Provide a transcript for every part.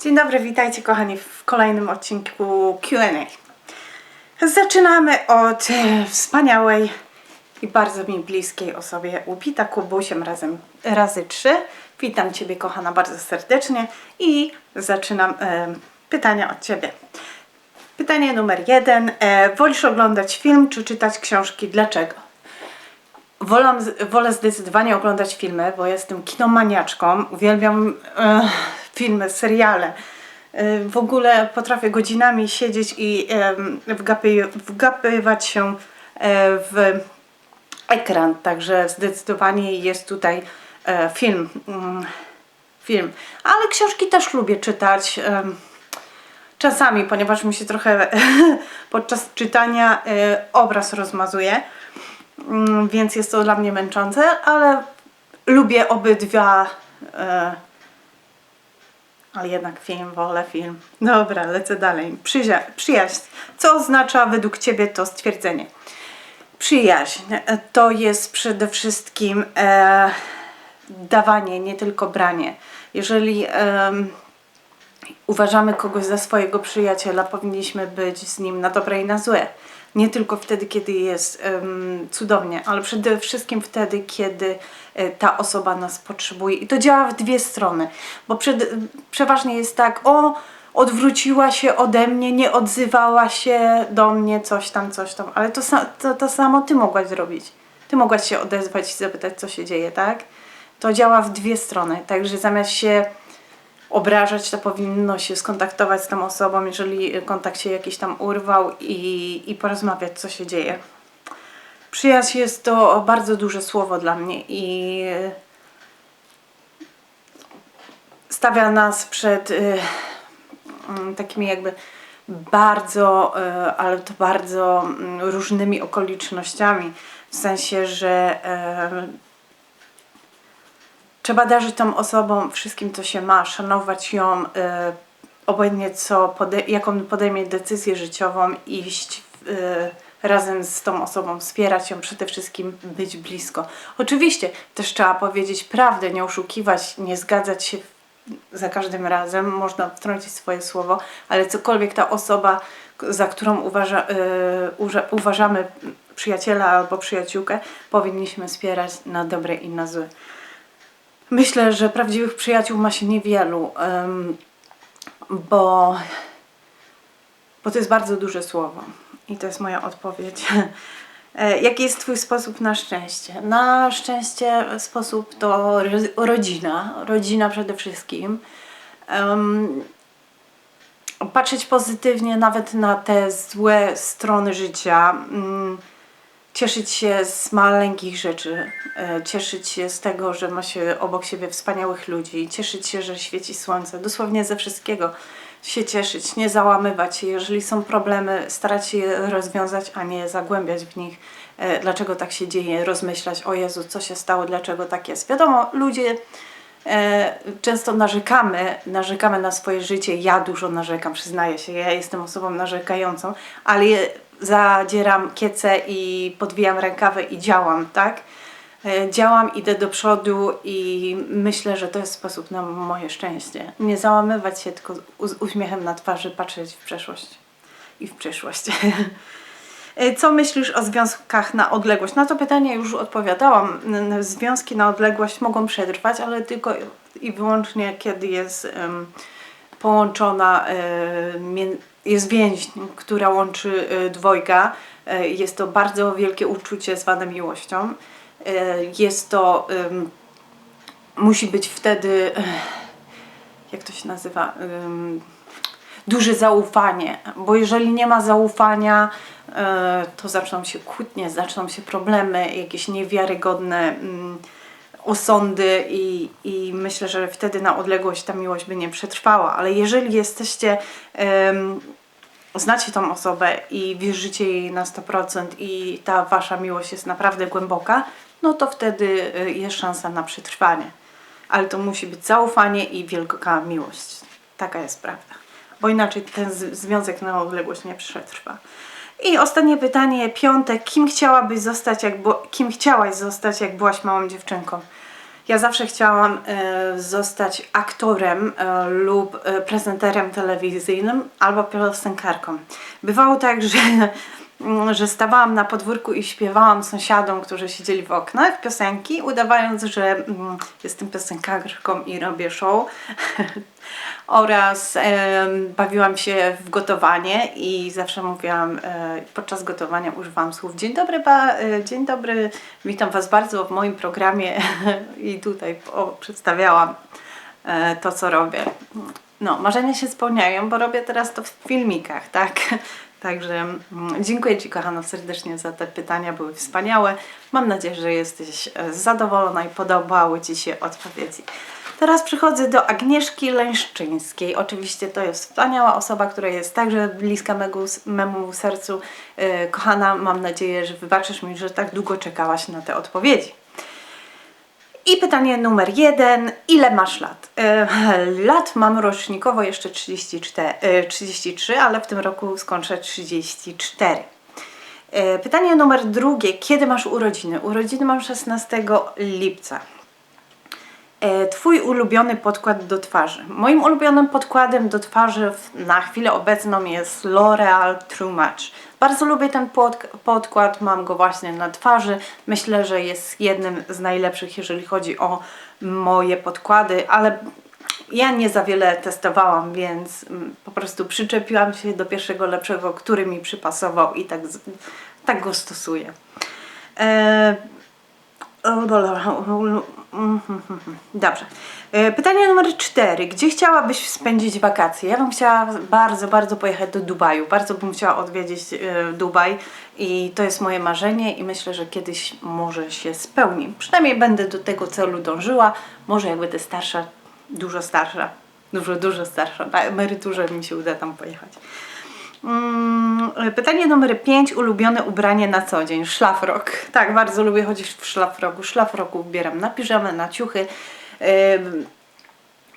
Dzień dobry, witajcie kochani w kolejnym odcinku Q&A. Zaczynamy od e, wspaniałej i bardzo mi bliskiej osobie Łupita Kubusiem razem razy trzy. Witam Ciebie kochana bardzo serdecznie i zaczynam e, pytania od Ciebie. Pytanie numer jeden. E, wolisz oglądać film czy czytać książki? Dlaczego? Wolę, wolę zdecydowanie oglądać filmy, bo jestem kinomaniaczką. Uwielbiam e, filmy, seriale. E, w ogóle potrafię godzinami siedzieć i wgapy, wgapywać się e, w ekran. Także zdecydowanie jest tutaj e, film. Mm, film. Ale książki też lubię czytać. Czasami, ponieważ mi się trochę podczas czytania e, obraz rozmazuje. Mm, więc jest to dla mnie męczące, ale lubię obydwa, ale jednak film, wolę film. Dobra, lecę dalej. Przyja- przyjaźń. Co oznacza według Ciebie to stwierdzenie? Przyjaźń e, to jest przede wszystkim e, dawanie, nie tylko branie. Jeżeli em, uważamy kogoś za swojego przyjaciela, powinniśmy być z nim na dobre i na złe. Nie tylko wtedy, kiedy jest cudownie, ale przede wszystkim wtedy, kiedy e, ta osoba nas potrzebuje. I to działa w dwie strony, bo przed, przeważnie jest tak, o, odwróciła się ode mnie, nie odzywała się do mnie, coś tam, coś tam, ale to, to, to samo ty mogłaś zrobić. Ty mogłaś się odezwać i zapytać, co się dzieje, tak? To działa w dwie strony, także zamiast się obrażać, to powinno się skontaktować z tą osobą, jeżeli kontakt się jakiś tam urwał i, i porozmawiać, co się dzieje. Przyjaźń jest to bardzo duże słowo dla mnie i stawia nas przed y, mm, takimi jakby bardzo, y, ale to bardzo mm, różnymi okolicznościami. W sensie, że y, Trzeba darzyć tą osobą wszystkim, co się ma, szanować ją, y, obojętnie co, pode- jaką podejmie decyzję życiową, iść y, razem z tą osobą, wspierać ją, przede wszystkim być blisko. Oczywiście też trzeba powiedzieć prawdę, nie oszukiwać, nie zgadzać się za każdym razem, można wtrącić swoje słowo, ale cokolwiek ta osoba, za którą uważa, y, uważamy przyjaciela albo przyjaciółkę, powinniśmy wspierać na dobre i na złe. Myślę, że prawdziwych przyjaciół ma się niewielu, bo, bo to jest bardzo duże słowo. I to jest moja odpowiedź. E, Jaki jest Twój sposób na szczęście? Na szczęście sposób to ro- rodzina. Rodzina przede wszystkim. Patrzeć pozytywnie nawet na te złe strony życia. Mm, cieszyć się z maleńkich rzeczy, e, cieszyć się z tego, że ma się obok siebie wspaniałych ludzi, cieszyć się, że świeci słońce, dosłownie ze wszystkiego się cieszyć, nie załamywać się. Jeżeli są problemy, starać się je rozwiązać, a nie zagłębiać w nich, e, dlaczego tak się dzieje, rozmyślać, o Jezu, co się stało, dlaczego tak jest. Wiadomo, ludzie e, często narzekamy, narzekamy na swoje życie. Ja dużo narzekam, przyznaję się. Ja jestem osobą narzekającą, ale zadzieram kiece i podwijam rękawy i działam, tak? E, Działam, idę do przodu i myślę, że to jest sposób na moje szczęście. Nie załamywać się, tylko z uśmiechem na twarzy patrzeć w przeszłość i w przyszłość. E, Co myślisz o związkach na odległość? Na to pytanie już odpowiadałam. Związki na odległość mogą przetrwać, ale tylko i wyłącznie kiedy jest połączona, e, jest więź, która łączy e, dwojga. E, Jest to bardzo wielkie uczucie zwane miłością. E, Jest to, musi być wtedy, jak to się nazywa, duże zaufanie, bo jeżeli nie ma zaufania, to zaczną się kłótnie, zaczną się problemy, jakieś niewiarygodne osądy i, i myślę, że wtedy na odległość ta miłość by nie przetrwała, ale jeżeli jesteście, znacie tą osobę i wierzycie jej na 100% i ta wasza miłość jest naprawdę głęboka, no to wtedy y, jest szansa na przetrwanie. Ale to musi być zaufanie i wielka miłość. Taka jest prawda. Bo inaczej ten związek na odległość nie przetrwa. I ostatnie pytanie, piąte. Kim chciałabyś zostać, jak kim chciałaś zostać, jak byłaś małą dziewczynką? Ja zawsze chciałam e, zostać aktorem e, lub e, prezenterem telewizyjnym albo piosenkarką. Bywało tak, że, mm, że stawałam na podwórku i śpiewałam sąsiadom, którzy siedzieli w oknach, piosenki, udawając, że mm, jestem piosenkarką i robię show. Oraz em, bawiłam się w gotowanie i zawsze mówiłam, e, podczas gotowania używałam słów Dzień dobry, ba, e, dzień dobry, witam Was bardzo w moim programie i tutaj o, przedstawiałam e, to, co robię. No, marzenia się spełniają, bo robię teraz to w filmikach, tak? Także mm, dziękuję Ci, kochano, serdecznie za te pytania, były wspaniałe. Mam nadzieję, że jesteś e, zadowolona i podobały Ci się odpowiedzi. Teraz przychodzę do Agnieszki Lęszczyńskiej. Oczywiście to jest wspaniała osoba, która jest także bliska mego, memu sercu. E, Kochana, mam nadzieję, że wybaczysz mi, że tak długo czekałaś na te odpowiedzi. I pytanie numer jeden. Ile masz lat? E, lat mam rocznikowo jeszcze 34, e, 33, ale w tym roku skończę 34. E, pytanie numer drugie. Kiedy masz urodziny? Urodziny mam 16 lipca. E, Twój ulubiony podkład do twarzy. Moim ulubionym podkładem do twarzy na chwilę obecną jest L'Oreal True Match. Bardzo lubię ten pod, podkład, mam go właśnie na twarzy. Myślę, że jest jednym z najlepszych, jeżeli chodzi o moje podkłady, ale ja nie za wiele testowałam, więc mm, po prostu przyczepiłam się do pierwszego lepszego, który mi przypasował i tak, tak go stosuję. E, Dobrze. E, Pytanie numer cztery. Gdzie chciałabyś spędzić wakacje? Ja bym chciała bardzo, bardzo pojechać do Dubaju. Bardzo bym chciała odwiedzić e, Dubaj i to jest moje marzenie i myślę, że kiedyś może się spełni. Przynajmniej będę do tego celu dążyła. Może jak będę starsza, dużo starsza, dużo, dużo starsza, na emeryturze mi się uda tam pojechać. Mm, Pytanie numer 5. Ulubione ubranie na co dzień? Szlafrok. Tak, bardzo lubię chodzić w szlafroku. Szlafroku ubieram na piżamę, na ciuchy.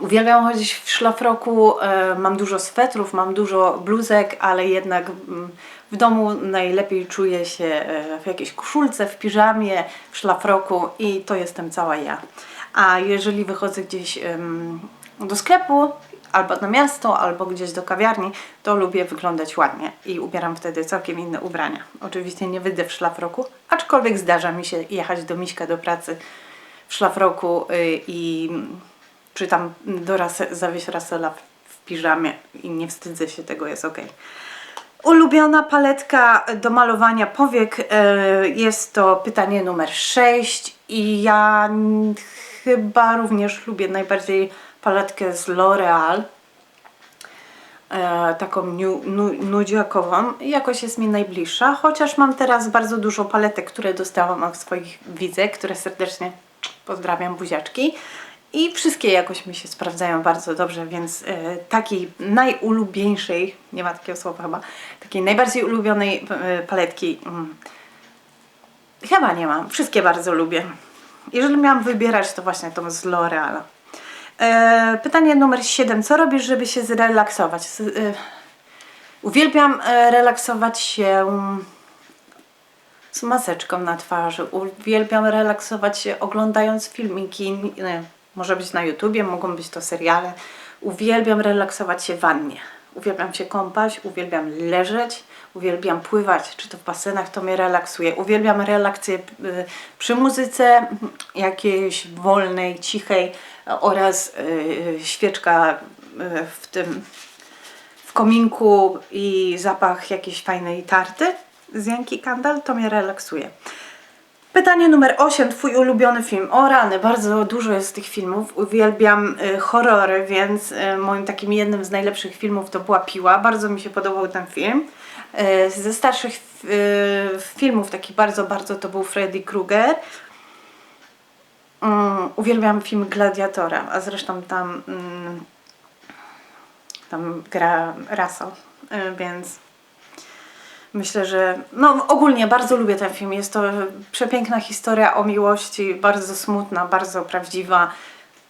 Uwielbiam chodzić w szlafroku. Mam dużo swetrów, mam dużo bluzek, ale jednak mm, w domu najlepiej czuję się e, w jakiejś koszulce, w piżamie, w szlafroku i to jestem cała ja. A jeżeli wychodzę gdzieś do sklepu, albo na miasto, albo gdzieś do kawiarni, to lubię wyglądać ładnie i ubieram wtedy całkiem inne ubrania. Oczywiście nie wyjdę w szlafroku, aczkolwiek zdarza mi się jechać do Miśka do pracy w szlafroku y, i czy tam do ras- zawieźć Rasela w- piżamie i nie wstydzę się tego, jest ok. Ulubiona paletka do malowania powiek e, jest to pytanie numer 6 i ja chyba również lubię najbardziej paletkę z L'Oreal e, taką nu, nu, nudziakową. Jakoś jest mi najbliższa, chociaż mam teraz bardzo dużo paletek, które dostałam od swoich widzek, które serdecznie pozdrawiam, buziaczki. I wszystkie jakoś mi się sprawdzają bardzo dobrze, więc e, takiej najulubieńszej, nie ma takiego słowa chyba, takiej najbardziej ulubionej e, paletki mm, chyba nie mam. Wszystkie bardzo lubię. Jeżeli miałam wybierać, to właśnie tą z L'Oreala. E, pytanie numer 7. Co robisz, żeby się zrelaksować? E, uwielbiam e, relaksować się z maseczką na twarzy. Uwielbiam relaksować się oglądając filmiki. Może być na YouTubie, mogą być to seriale. Uwielbiam relaksować się w wannie. Uwielbiam się kąpać, uwielbiam leżeć, uwielbiam pływać, czy to w basenach, to mnie relaksuje. Uwielbiam relakcję y, przy muzyce mm, jakiejś wolnej, cichej oraz y, świeczka y, w tym w kominku i zapach jakiejś fajnej tarty z Yankee Candle, to mnie relaksuje. Pytanie numer 8. Twój ulubiony film? O rany, bardzo dużo jest tych filmów. Uwielbiam y, horrory, więc y, moim takim jednym z najlepszych filmów to była Piła. Bardzo mi się podobał ten film. Y, ze starszych y, filmów takich bardzo, bardzo to był Freddy Krueger. Mm, uwielbiam film Gladiatora, a zresztą tam mm, tam gra Russell, y, więc myślę, że no ogólnie bardzo lubię ten film. Jest to przepiękna historia o miłości, bardzo smutna, bardzo prawdziwa.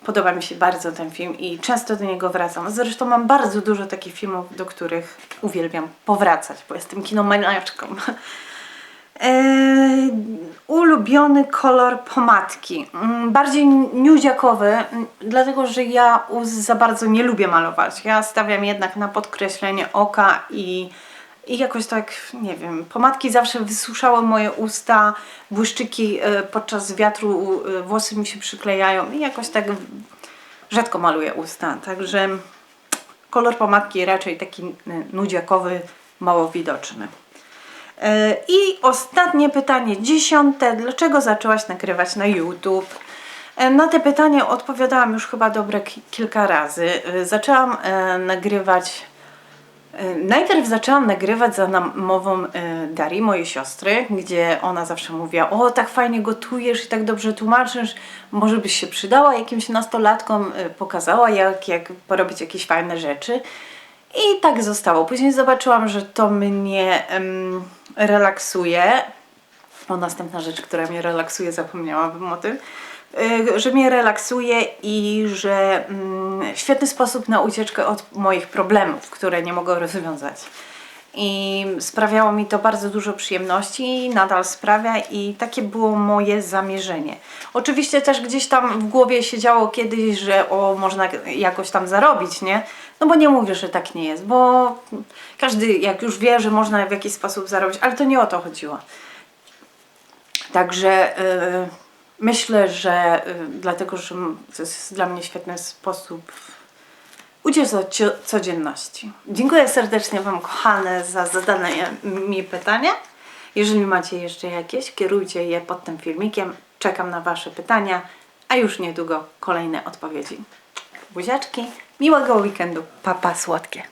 Podoba mi się bardzo ten film i często do niego wracam. Zresztą mam bardzo dużo takich filmów, do których uwielbiam powracać, bo jestem kinomaniaczką. Eee, ulubiony kolor pomadki. Mm, Bardziej nudziakowy, mm, dlatego że ja za bardzo nie lubię malować. Ja stawiam jednak na podkreślenie oka i, i jakoś tak, nie wiem, pomadki zawsze wysuszały moje usta, błyszczyki e, podczas wiatru, e, włosy mi się przyklejają i jakoś tak rzadko maluję usta. Także kolor pomadki raczej taki e, nudziakowy, mało widoczny. I ostatnie pytanie, dziesiąte. Dlaczego zaczęłaś nagrywać na YouTube? E, Na te pytanie odpowiadałam już chyba dobre ki- kilka razy. E, Zaczęłam e, nagrywać. Najpierw zaczęłam nagrywać za namową Darii, mojej siostry, gdzie ona zawsze mówiła: O, tak fajnie gotujesz i tak dobrze tłumaczysz, może byś się przydała jakimś nastolatkom, pokazała, jak, jak porobić jakieś fajne rzeczy. I tak zostało. Później zobaczyłam, że to mnie em, relaksuje. O, następna rzecz, która mnie relaksuje, zapomniałabym o tym. Y, Że mnie relaksuje i że mm, świetny sposób na ucieczkę od moich problemów, które nie mogę rozwiązać. I sprawiało mi to bardzo dużo przyjemności i nadal sprawia i takie było moje zamierzenie. Oczywiście też gdzieś tam w głowie siedziało kiedyś, że o, można jakoś tam zarobić, nie? No bo nie mówię, że tak nie jest, bo każdy jak już wie, że można w jakiś sposób zarobić, ale to nie o to chodziło. Także y, myślę, że y, dlatego, że to jest dla mnie świetny sposób uciec od codzienności. Dziękuję serdecznie Wam, kochane, za zadane mi pytania. Jeżeli macie jeszcze jakieś, kierujcie je pod tym filmikiem. Czekam na Wasze pytania, a już niedługo kolejne odpowiedzi. Buziaczki, miłego weekendu. Papa słodkie.